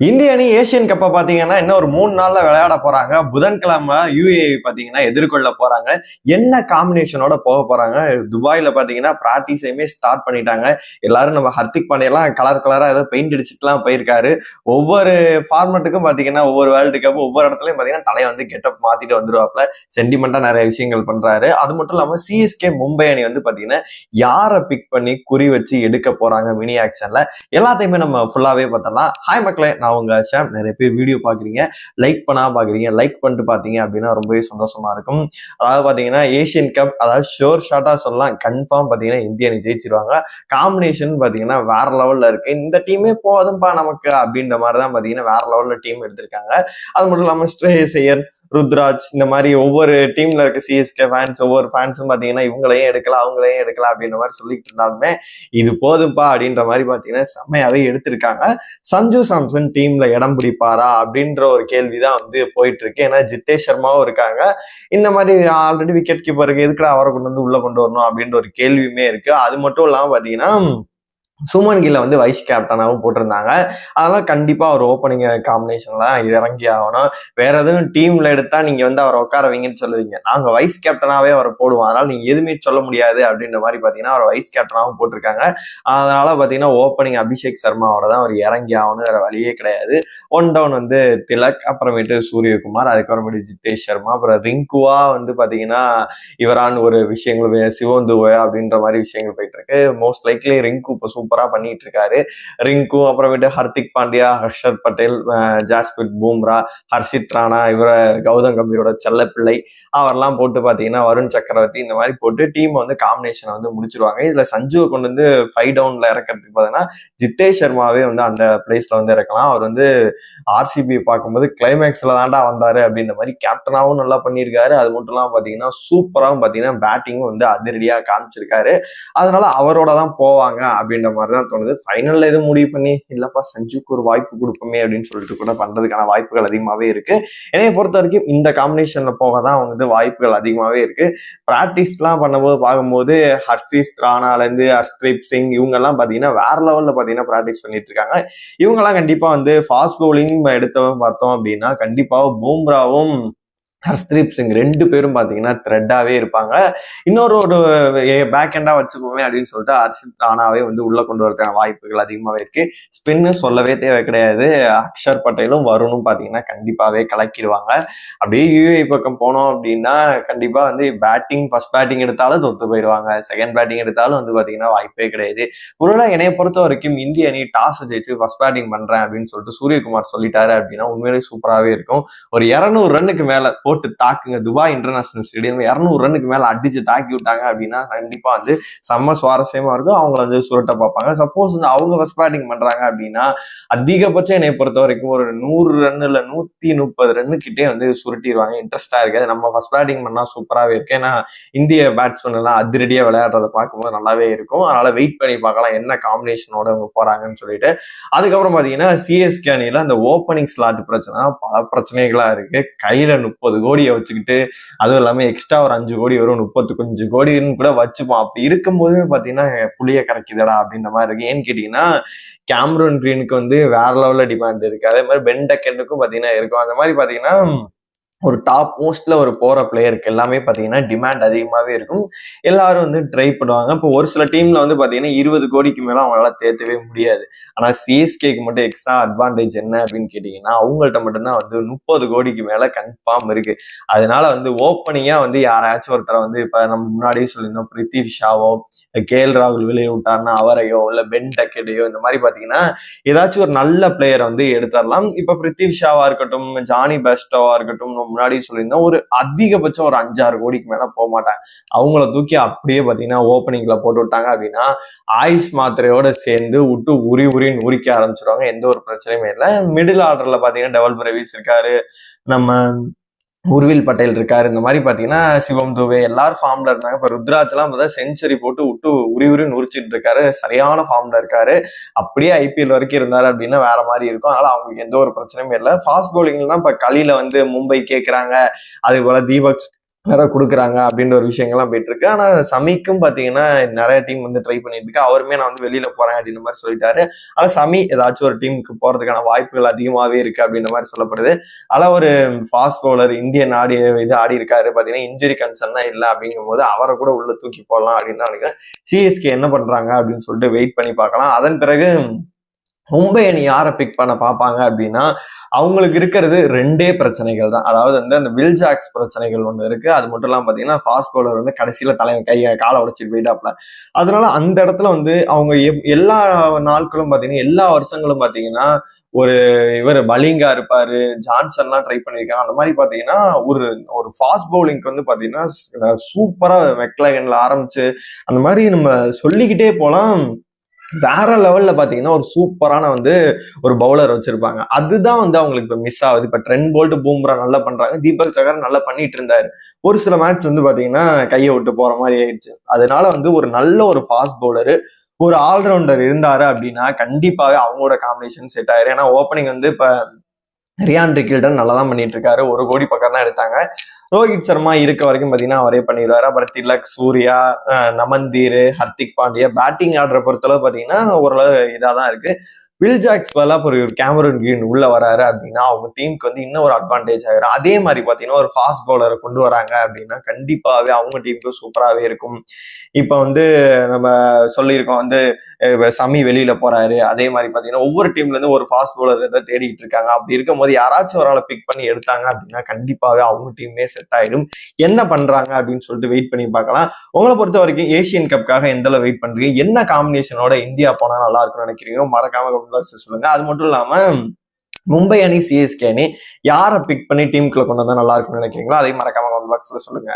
இந்திய அணி ஏசியன் கப்பை பார்த்தீங்கன்னா இன்னும் ஒரு மூணு நாளில் விளையாட போகிறாங்க புதன்கிழமை யூஏ பார்த்தீங்கன்னா எதிர்கொள்ள போகிறாங்க என்ன காம்பினேஷனோட போக போகிறாங்க துபாயில் பார்த்தீங்கன்னா ப்ராக்டிஸையுமே ஸ்டார்ட் பண்ணிட்டாங்க. எல்லாரும் நம்ம ஹர்திக் பாண்டியெல்லாம் கலர் கலராக ஏதோ பெயிண்ட் அடிச்சுட்டுலாம் போயிருக்காரு. ஒவ்வொரு ஃபார்மேட்டுக்கும் பார்த்தீங்கன்னா ஒவ்வொரு வேர்ல்டு கப் ஒவ்வொரு இடத்துலையும் பார்த்தீங்கன்னா தலையை வந்து கெட்டப் மாற்றிட்டு வந்துருவாப்ல சென்டிமெண்ட்டாக நிறைய விஷயங்கள் பண்றாரு. அது மட்டும் இல்லாமல் சிஎஸ்கே மும்பை அணி வந்து பாத்தீங்கன்னா யாரை பிக் பண்ணி குறி வச்சு எடுக்க போறாங்க மினி ஆக்ஷன்ல எல்லாத்தையுமே நம்ம ஃபுல்லாவே பார்த்தோம்னா ஹாய் மக்களே நான் உங்க நிறைய பேர் வீடியோ பார்க்குறீங்க. லைக் பண்ணால் பார்க்குறீங்க. லைக் பண்ணிட்டு பார்த்தீங்க அப்படின்னா ரொம்பவே சந்தோஷமா இருக்கும். அதாவது பார்த்தீங்கன்னா ஏஷியன் கப் அதாவது ஷோர் ஷார்ட்டாக சொல்லலாம். கன்ஃபார்ம் பார்த்தீங்கன்னா இந்திய அணி ஜெயிச்சிருவாங்க. காம்பினேஷன் பார்த்தீங்கன்னா வேற லெவலில் இருக்கு. இந்த டீமே போதும்பா நமக்கு அப்படின்ற மாதிரி தான் பார்த்தீங்கன்னா வேற லெவலில் டீம் எடுத்திருக்காங்க. அது மட்டும் இல்லாமல் ஸ்ரேயஸ் ஐயர் ருத்ராஜ் இந்த மாதிரி ஒவ்வொரு டீம்ல இருக்க சிஎஸ்கே ஃபேன்ஸ் ஒவ்வொரு ஃபேன்ஸும் பார்த்தீங்கன்னா இவங்களையும் எடுக்கலாம் அவங்களையும் எடுக்கலாம் அப்படின்ற மாதிரி சொல்லிட்டு இருந்தாலுமே இது போதும்பா அப்படின்ற மாதிரி பார்த்தீங்கன்னா செம்மையாவே எடுத்திருக்காங்க. சஞ்சு சாம்சன் டீம்ல இடம் பிடிப்பாரா அப்படின்ற ஒரு கேள்வி தான் வந்து போயிட்டு இருக்கு ஏன்னா ஜித்தேஷ் சர்மாவும் இருக்காங்க. இந்த மாதிரி ஆல்ரெடி விக்கெட் கீப்பருக்கு எதுக்குடா அவரை கொண்டு வந்து உள்ள கொண்டு வரணும் அப்படின்ற ஒரு கேள்வியுமே இருக்கு. அது மட்டும் இல்லாமல் பார்த்தீங்கன்னா சுமன் கில்ல வந்து வைஸ் கேப்டனாகவும் போட்டிருந்தாங்க. அதெல்லாம் கண்டிப்பாக அவர் ஓப்பனிங் காம்பினேஷன்ல இறங்கி ஆகணும். வேற எதுவும் டீம்ல எடுத்தா நீங்க வந்து அவரை உட்கார வைங்கன்னு சொல்லுவீங்க. நாங்கள் வைஸ் கேப்டனாகவே அவரை போடுவோம். அதனால நீங்க எதுவுமே சொல்ல முடியாது அப்படின்ற மாதிரி பார்த்தீங்கன்னா அவர் வைஸ் கேப்டனாகவும் போட்டிருக்காங்க. அதனால பார்த்தீங்கன்னா ஓப்பனிங் அபிஷேக் சர்மாவோட தான் அவர் இறங்கி ஆகணும் வேற வழியே கிடையாது. ஒன் டவுன் வந்து திலக் அப்புறமேட்டு சூரியகுமார் அதுக்கப்புறமேட்டு ஜித்தேஷ் சர்மா அப்புறம் ரிங்குவா வந்து பார்த்தீங்கன்னா இவரான் ஒரு விஷயங்கள் வே- அப்படின்ற மாதிரி விஷயங்கள் போயிட்டு இருக்கு. மோஸ்ட் லைக்லி ரிங்கு இப்போ சூப்பராக பண்ணிட்டு இருக்காரு ரிங்கு அப்புறமேட்டு ஹர்திக் பாண்டியா ஹர்ஷர் பட்டேல் ஜாஸ்பிட் பூம்ரா ஹர்ஷித் ராணா இவரை கௌதம் கம்பீரோட செல்லப்பிள்ளை அவரெல்லாம் போட்டு பார்த்தீங்கன்னா வருண் சக்கரவர்த்தி இந்த மாதிரி போட்டு டீம் வந்து காம்பினேஷனை வந்து முடிச்சிருவாங்க. இதில் சஞ்சுவை கொண்டு வந்து ஃபைவ் டவுனில் இறக்கிறதுக்கு பார்த்தீங்கன்னா ஜித்தேஷ் சர்மாவே வந்து அந்த பிளேஸில் வந்து இறக்கலாம். அவர் வந்து ஆர்சிபி பார்க்கும்போது கிளைமேக்ஸில் தாண்டா வந்தார் அப்படின்ற மாதிரி கேப்டனாகவும் நல்லா பண்ணியிருக்காரு. அது மட்டும் இல்லாமல் பார்த்தீங்கன்னா சூப்பராகவும் பார்த்தீங்கன்னா பேட்டிங்கும் வந்து அதிரடியாக காமிச்சிருக்காரு. அதனால அவரோட தான் போவாங்க அப்படின்ற மாதிரி தான் தோணுது ஃபைனலில் எதுவும் முடிவு பண்ணி இல்லைப்பா சஞ்சுக்கு ஒரு வாய்ப்பு கொடுப்போமே அப்படின்னு சொல்லிட்டு கூட பண்ணுறதுக்கான வாய்ப்புகள் அதிகமாகவே இருக்குது என்னைய பொறுத்த வரைக்கும் இந்த காம்பினேஷனில் போக தான் வந்து வாய்ப்புகள் அதிகமாகவே இருக்குது ப்ராக்டிஸ்லாம் பண்ணும்போது பார்க்கும்போது ஹர்ஷித் ராணால இருந்து சிங் இவங்கெல்லாம் பார்த்தீங்கன்னா வேற லெவலில் பார்த்தீங்கன்னா ப்ராக்டிஸ் பண்ணிட்டு இருக்காங்க. இவங்கெல்லாம் கண்டிப்பாக வந்து ஃபாஸ்ட் பவுலிங் எடுத்தவங்க பார்த்தோம் அப்படின்னா கண்டிப்பாக பூம்ராவும் ஹர்ஸ்தீப் சிங் ரெண்டு பேரும் பார்த்தீங்கன்னா த்ரெட்டாகவே இருப்பாங்க. இன்னொரு ஒரு பேக் எண்டாக வச்சுக்கோமே அப்படின்னு சொல்லிட்டு ஹர்ஷித் ராணாவே வந்து உள்ளே கொண்டு வரதுக்கான வாய்ப்புகள் அதிகமாகவே இருக்கு. ஸ்பின்னு சொல்லவே தேவை கிடையாது. அக்ஷர் பட்டேலும் வருணும் பார்த்தீங்கன்னா கண்டிப்பாகவே கலக்கிடுவாங்க. அப்படியே யூஏ பக்கம் போனோம் அப்படின்னா கண்டிப்பாக வந்து பேட்டிங் ஃபர்ஸ்ட் பேட்டிங் எடுத்தாலும் தொத்து போயிடுவாங்க. செகண்ட் பேட்டிங் எடுத்தாலும் வந்து பார்த்தீங்கன்னா வாய்ப்பே கிடையாது. ஒருவேளை என்னை பொறுத்த வரைக்கும் இந்திய அணி டாஸ் ஜெயிச்சு ஃபர்ஸ்ட் பேட்டிங் பண்ணுறேன் அப்படின்னு சொல்லிட்டு சூரியகுமார் சொல்லிட்டாரு அப்படின்னா உண்மையிலேயே சூப்பராகவே இருக்கும். ஒரு இரநூறு ரன்னுக்கு மேலே போட்டு தாக்குங்க. துபாய் இன்டர்நேஷனல் ஸ்டேடியம் இரநூறு ரன்னுக்கு மேல அடிச்சு தாக்கி விட்டாங்க அப்படின்னா கண்டிப்பா வந்து செம்ம சுவாரஸ்யமா இருக்கும். அவங்கள வந்து சுரட்ட பார்ப்பாங்க. சப்போஸ் வந்து அவங்க ஃபர்ஸ்ட் பேட்டிங் பண்றாங்க அப்படின்னா அதிகபட்சம் என்னை பொறுத்த வரைக்கும் ஒரு நூறு ரன் இல்ல நூத்தி முப்பது ரன்னு கிட்டே வந்து சுருட்டிடுவாங்க இன்ட்ரெஸ்டா இருக்காது. நம்ம ஃபர்ஸ்ட் பேட்டிங் பண்ணா சூப்பராகவே இருக்கு ஏன்னா இந்திய பேட்ஸ்மேன் எல்லாம் அதிரடியா விளையாடுறத பார்க்கும்போது நல்லாவே இருக்கும். அதனால வெயிட் பண்ணி பார்க்கலாம் என்ன காம்பினேஷனோட அவங்க போறாங்கன்னு சொல்லிட்டு. அதுக்கப்புறம் பாத்தீங்கன்னா சிஎஸ்கே அணியில அந்த ஓப்பனிங் ஸ்லாட் பிரச்சனை பல பிரச்சனைகளா இருக்கு. கையில முப்பது கோடியை வச்சுக்கிட்டு அதுவும் இல்லாமல் எக்ஸ்ட்ரா ஒரு அஞ்சு கோடி வரும் முப்பத்து கொஞ்சம் கோடின்னு கூட வச்சுப்போம். அப்படி இருக்கும்போதுமே பார்த்தீங்கன்னா புளிய கரைக்குதடா அப்படின்ற மாதிரி இருக்கு. ஏன்னு கேட்டீங்கன்னா கேம்ரூன் கிரீனுக்கு வந்து வேற லெவலில் டிமாண்ட் இருக்கு. அதே மாதிரி பென் டக்கெட்டுக்கும் இருக்கும். அந்த மாதிரி பார்த்தீங்கன்னா ஒரு டாப் மோஸ்ட்ல ஒரு போற பிளேயருக்கு எல்லாமே பாத்தீங்கன்னா டிமாண்ட் அதிகமாவே இருக்கும். எல்லாரும் வந்து ட்ரை பண்ணுவாங்க. இப்போ ஒரு சில டீம்ல வந்து பாத்தீங்கன்னா இருபது கோடிக்கு மேல அவங்களால தேர்த்தவே முடியாது. ஆனா சிஎஸ்கேக்கு மட்டும் எக்ஸ்ட்ரா அட்வான்டேஜ் என்ன அப்படின்னு கேட்டீங்கன்னா அவங்கள்ட்ட மட்டும்தான் வந்து முப்பது கோடிக்கு மேல கன்ஃபார்ம் இருக்கு. அதனால வந்து ஓப்பனிங்கா வந்து யாராச்சும் ஒருத்தரை வந்து இப்ப நம்ம முன்னாடியே சொல்லியிருந்தோம் பிரித்திவ் ஷாவோ கே எல் ராகுல் வெளியே விட்டாருன்னா அவரையோ இல்ல பென் டக்கெட்டையோ இந்த மாதிரி பாத்தீங்கன்னா ஏதாச்சும் ஒரு நல்ல பிளேயரை வந்து எடுத்துடலாம் இப்ப பிரித்திவ் ஷாவா இருக்கட்டும் ஜானி பெஸ்டோவா இருக்கட்டும் முன்னாடி சொல்லியிருந்தோம் ஒரு அதிகபட்சம் ஒரு அஞ்சாறு கோடிக்கு மேல போக மாட்டாங்க. அவங்கள தூக்கி அப்படியே பாத்தீங்கன்னா ஓப்பனிங்ல போட்டு விட்டாங்க அப்படின்னா ஆயுஷ் மாத்திரையோட சேர்ந்து விட்டு உரி உரின்னு உரிக்க ஆரம்பிச்சிருவாங்க. எந்த ஒரு பிரச்சனையுமே இல்லை. மிடில் ஆர்டர்ல பாத்தீங்கன்னா டெவல் பிரவீஸ் இருக்காரு. நம்ம உர்வில் பட்டேல் இருக்காரு. இந்த மாதிரி பார்த்தீங்கன்னா சிவம் துவே எல்லாரும் ஃபார்ம்ல இருந்தாங்க. இப்போ ருத்ராஜ்லாம் பார்த்தா செஞ்சுரி போட்டு விட்டு உரி உரி நுரிச்சிட்டு இருக்காரு. சரியான ஃபார்ம்ல இருக்காரு. அப்படியே ஐபிஎல் வரைக்கும் இருந்தாரு அப்படின்னா வேற மாதிரி இருக்கும். அதனால அவங்களுக்கு எந்த ஒரு பிரச்சனையும் இல்லை. ஃபாஸ்ட் பவுலிங்லாம் இப்போ களியில வந்து மும்பை கேட்குறாங்க அதே போல தீபக் வேற கொடுக்குறாங்க அப்படின்ற ஒரு விஷயங்கள்லாம் போயிட்டு இருக்கு ஆனா சமிக்கும் பாத்தீங்கன்னா நிறைய டீம் வந்து ட்ரை பண்ணிட்டு இருக்கு அவருமே நான் வந்து வெளியில போறேன் அப்படின்ற மாதிரி சொல்லிட்டாரு. ஆனா சமி ஏதாச்சும் ஒரு டீமுக்கு போறதுக்கான வாய்ப்புகள் அதிகமாவே இருக்கு அப்படின்ற மாதிரி சொல்லப்படுது. ஆனா ஒரு ஃபாஸ்ட் பவுலர் இந்தியன் ஆடி இது ஆடி இருக்காரு பாத்தீங்கன்னா இன்ஜுரி கன்சர்ன் தான் இல்லை அப்படிங்கும் போது அவரை கூட உள்ள தூக்கி போடலாம் அப்படின்னு தான் நினைக்கிறேன். சிஎஸ்கே என்ன பண்றாங்க அப்படின்னு சொல்லிட்டு வெயிட் பண்ணி பார்க்கலாம். அதன் பிறகு மும்பை அணி யாரை பிக் பண்ண பார்ப்பாங்க அப்படின்னா அவங்களுக்கு இருக்கிறது ரெண்டே பிரச்சனைகள் தான். அதாவது வந்து அந்த வில் ஜாக்ஸ் பிரச்சனைகள் ஒன்று இருக்கு. அது மட்டும் இல்லாமல் பார்த்தீங்கன்னா ஃபாஸ்ட் பவுலர் வந்து கடைசியில் தலை கையை காலை உடைச்சிட்டு போயிட்டாப்ல. அதனால அந்த இடத்துல வந்து அவங்க எல்லா நாட்களும் பார்த்தீங்கன்னா எல்லா வருஷங்களும் பார்த்தீங்கன்னா ஒரு இவர் பலிங்கா இருப்பாரு ஜான்சன்லாம் ட்ரை பண்ணியிருக்காங்க அந்த மாதிரி பார்த்தீங்கன்னா ஒரு ஒரு ஃபாஸ்ட் பவுலிங்க்கு வந்து பார்த்தீங்கன்னா சூப்பராக மெக்லகனில் ஆரம்பிச்சு அந்த மாதிரி நம்ம சொல்லிக்கிட்டே போகலாம் வேற லெவல்ல பாத்தீங்கன்னா ஒரு சூப்பரான வந்து ஒரு பவுலர் வச்சிருப்பாங்க. அதுதான் வந்து அவங்களுக்கு இப்ப மிஸ் ஆகுது. இப்ப ட்ரெண்ட் போல்ட் பூம்ரா நல்லா பண்றாங்க. தீபக் சகர் நல்லா பண்ணிட்டு இருந்தாரு. ஒரு சில மேட்ச் வந்து பாத்தீங்கன்னா கையை விட்டு போற மாதிரி ஆயிடுச்சு. அதனால வந்து ஒரு நல்ல ஒரு ஃபாஸ்ட் பவுலரு ஒரு ஆல்ரவுண்டர் இருந்தாரு அப்படின்னா கண்டிப்பாவே அவங்களோட காம்பினேஷன் செட் ஆயிரும். ஏன்னா ஓப்பனிங் வந்து இப்ப ரியான் ரிக்கில்டன் நல்லா தான் பண்ணிட்டு இருக்காரு ஒரு கோடி பக்கம் தான் எடுத்தாங்க. ரோஹித் சர்மா இருக்க வரைக்கும் பாத்தீங்கன்னா அவரே பண்ணிடுவாரு. அப்புறம் திலக் சூர்யா அஹ் நமந்தீர் ஹர்திக் பாண்டியா பேட்டிங் ஆடுற பொறுத்தளவு பாத்தீங்கன்னா ஓரளவு இதாக தான் இருக்கு. வில் ஜாக்ஸ் பதிலாக இப்போ ஒரு கேமரன் கிரீன் உள்ள வராரு அப்படின்னா அவங்க டீமுக்கு வந்து இன்னும் ஒரு அட்வான்டேஜ் ஆகிரும் அதே மாதிரி பார்த்தீங்கன்னா ஒரு ஃபாஸ்ட் பவுலரை கொண்டு வராங்க அப்படின்னா கண்டிப்பாகவே அவங்க டீமுக்கு சூப்பராகவே இருக்கும். இப்போ வந்து நம்ம சொல்லியிருக்கோம் வந்து சமி வெளியில போறாரு. அதே மாதிரி பார்த்தீங்கன்னா ஒவ்வொரு டீம்ல இருந்து ஒரு ஃபாஸ்ட் பவுலர் தான் தேடிட்டு இருக்காங்க. அப்படி இருக்கும் போது யாராச்சும் ஒரு ஆளை பிக் பண்ணி எடுத்தாங்க அப்படின்னா கண்டிப்பாகவே அவங்க டீமே செட் ஆயிடும். என்ன பண்றாங்க அப்படின்னு சொல்லிட்டு வெயிட் பண்ணி பார்க்கலாம். உங்களை பொறுத்த வரைக்கும் ஏசியன் கப்புக்காக எந்த அளவு வெயிட் பண்றீங்க? என்ன காம்பினேஷனோட இந்தியா போனா நல்லா இருக்கும்னு நினைக்கிறீங்க? மறக்காம கமெண்ட் பாக்ஸ்ல சொல்லுங்க அது மட்டும் இல்லாம மும்பை அணி சிஎஸ்கே அணி யாரை பிக் பண்ணி டீமுக்குள்ள கொண்டு வந்தா நல்லா இருக்கும்னு நினைக்கிறீங்களோ அதையும் மறக்காம கமெண்ட் பாக்ஸ்ல சொல்லுங்க.